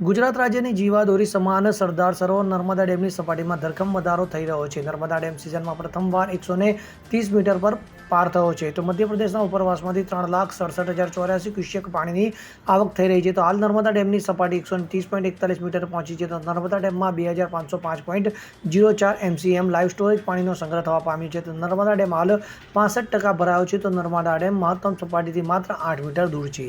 ગુજરાત રાજ્યની જીવાદોરી સમાન સરદાર સરોવર નર્મદા ડેમની સપાટીમાં ધરખમ વધારો થઈ રહ્યો છે. નર્મદા ડેમ સિઝનમાં પ્રથમવાર એકસો ને ત્રીસ મીટર પર પાર થયો છે. તો મધ્યપ્રદેશના ઉપરવાસમાંથી ત્રણ લાખ સડસઠ હજાર ચોર્યાસી ક્યુસેક પાણીની આવક થઈ રહી છે. તો હાલ નર્મદા ડેમની સપાટી એકસો ત્રીસ પોઈન્ટ એકતાલીસ મીટર પહોંચી છે. તો નર્મદા ડેમમાં બે હજાર પાંચસો પાંચ પોઈન્ટ જીરો ચાર એમસીએમ લાઈવ સ્ટોરેજ પાણીનો સંગ્રહ થવા પામ્યો છે. તો નર્મદા ડેમ હાલ પાસઠ ટકા ભરાયો છે. તો નર્મદા ડેમ મહત્તમ સપાટીથી માત્ર આઠ મીટર દૂર છે.